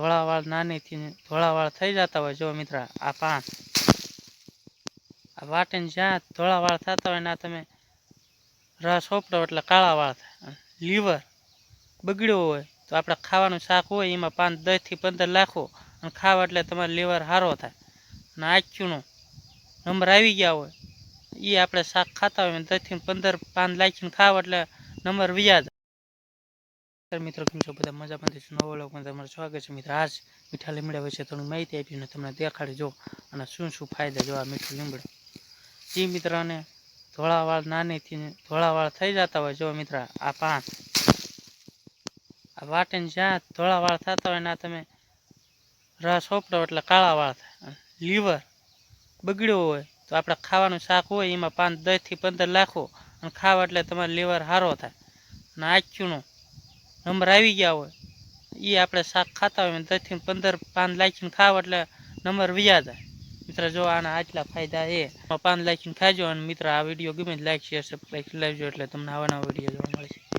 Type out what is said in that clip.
ધોળાવાળ નાનીથી ધોળાવાળ થઈ જતા હોય, જો મિત્ર, આ પાન. આ વાટીને જ્યાં ધોળાવાળ થતા હોય ને તમે રસ સોપડો એટલે કાળા વાળ થાય. લીવર બગડ્યો હોય તો આપણે ખાવાનું શાક હોય એમાં પાંચ દસથી પંદર લાખો અને ખાવા એટલે તમારે લીવર સારો થાય. અને આખ્યુંનો નંબર આવી ગયા હોય એ આપણે શાક ખાતા હોય દસથી પંદર પાન લાખીને ખાવ એટલે નંબર વ્યાજ નમસ્કાર મિત્રો, કેમ છો? બધા મજામાં છો? નવો લોકમાં તમારું સ્વાગત છે. મિત્રો, આજ મીઠા લીમડા વિશે થોડી માહિતી આપીને તમને દેખાડી જો અને શું શું ફાયદા જો મીઠું લીમડું. જે મિત્રને ધોળાવાળ નાનીથી ધોળાવાળ થઈ જતા હોય. જો મિત્ર, આ પાન આ વાટીને જ્યાં ધોળાવાળ થતા હોય ને તમે રસ ઓપડો એટલે કાળા વાળ થાય લીવર બગડ્યો હોય તો આપણે ખાવાનું શાક હોય એમાં પાંચ, દસથી પંદર લાખો. અને ખાવા એટલે તમારે લીવર સારો થાય. અને આખ્યુંનો નંબર આવી ગયા હોય એ આપણે શાક ખાતા હોય દસથી પંદર પાન લાખીને ખાવ એટલે નંબર વ્યા જાય. મિત્ર, જો આના આટલા ફાયદા એ. પાન લાખીને ખાજો અને મિત્ર, આ વીડિયો ગમે લાઈક શેર સબસ્ક્રાઈબ લાવજો એટલે તમને આવા નવા વીડિયો જોવા મળશે.